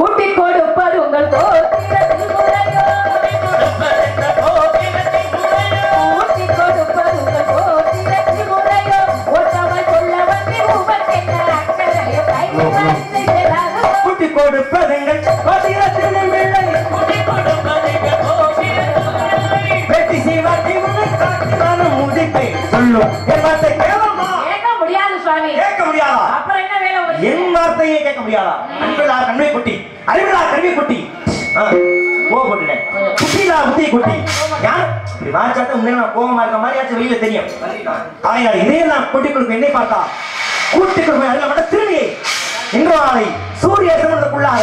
கூட்டி கொடுப்பது உங்கள் கோத்திரத்தில் வார்த்தையை கேட்க முடியாதா? அன்புடா கண்மை குட்டி. அறிவுடா கல்வி குட்டி. ஓ போட்டுட்டேன். புத்தி குட்டி யார்? இப்படி வாச்சாத்த உண்மை நான் கோபமா இருக்க மாதிரியாச்சும் வெளியில தெரியும். ஆகையால் இதே நான் கூட்டி கொடுக்கும் என்னை பார்த்தா கூட்டி கொடுக்கும் அதில் மட்டும் இன்று நாளை சூரிய சிரமத்துக்குள்ளாக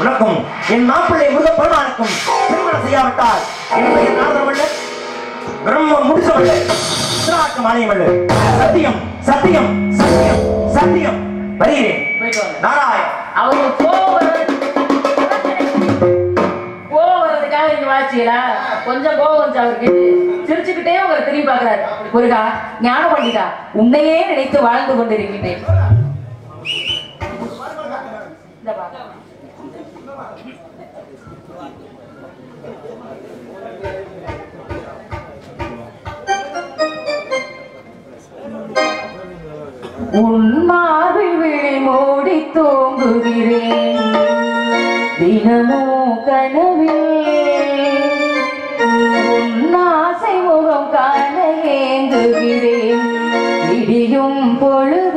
உனக்கும் என் மாப்பிள்ளை முருக பெருமானுக்கும் திருமணம் செய்யாவிட்டால் என் பெயர் நாரதமல்ல பிரம்ம முடிச்சவல்ல சிராக்க மானியமல்ல சத்தியம் சத்தியம் சத்தியம் சத்தியம். வருகிறேன். நாராயண். அவங்க கோவம் வர்றது- கோவம் வர்றதுக்காக நீங்க வாசிச்சீங்களா கொஞ்சம் கோவம் வந்துச்சு அவருக்கு சிரிச்சுக்கிட்டே உங்களை திரும்பி பார்க்கிறாரு. முருகா ஞான பண்டிதா உன்னையே நினைத்து வாழ்ந்து கொண்டிருக்கின்றேன். இந்த பாரு. மூடி தூங்குகிறேன் தினமோ கனவில் உன் ஆசை முகம் காண ஏங்குகிறேன் இடியும் பொழுது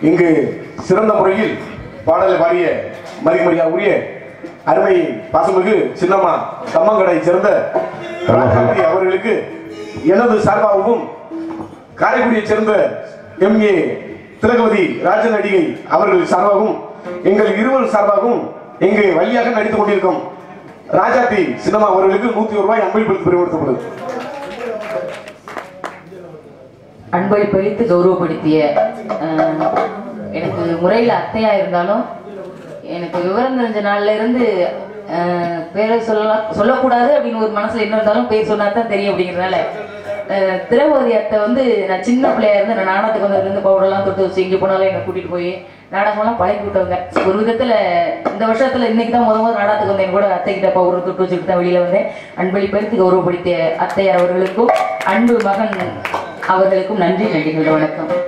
இங்கு சிறந்த முறையில் பாடலை பாடிய மதிமரியா உரிய அருமை பாசமிகு சின்னம்மா கம்மங்கடை சேர்ந்த ராஜாத்தி அவர்களுக்கு எனது சார்பாகவும் காரைக்குடியைச் சேர்ந்த எம் ஏ திலகவதி ராஜன் அடிகை அவர்கள் சார்பாகவும் எங்கள் இருவர் சார்பாகவும் இங்கு வழியாக நடித்துக் கொண்டிருக்கும் ராஜாத்தி சின்னம்மா அவர்களுக்கு நூத்தி ஒரு ரூபாய் அன்பளிப்பு பெருமைப்படுத்தப்படுது அன்பளிப்பளித்து கௌரவப்படுத்திய எனக்கு முறையில் அத்தையா இருந்தாலும் எனக்கு விவரம் தெரிஞ்ச நாள்ல இருந்து பேரை சொல்லலாம் சொல்லக்கூடாது அப்படின்னு ஒரு மனசுல என்ன இருந்தாலும் பேர் சொன்னா தான் தெரியும் அப்படிங்கிறனால திரௌபதி அத்தை வந்து நான் சின்ன பிள்ளையா இருந்து நான் நாடகத்துக்கு வந்ததுலேருந்து பவுடர்லாம் தொட்டு வச்சு எங்கே போனாலும் என்னை கூட்டிட்டு போய் நாடகம்லாம் பழகி விட்டவங்க. ஒரு விதத்துல இந்த வருஷத்துல இன்னைக்கு தான் முத முதல் நாடகத்துக்கு வந்தேன். கூட அத்தை கிட்ட பவுடர் தொட்டு வச்சுக்கிட்டு தான் வெளியில வந்தேன். அன்பளிப்பளித்து கௌரவப்படுத்திய அத்தையார் அவர்களுக்கும் அன்பு மகன் அவர்களுக்கும் நன்றி நன்றிகள் வணக்கம்.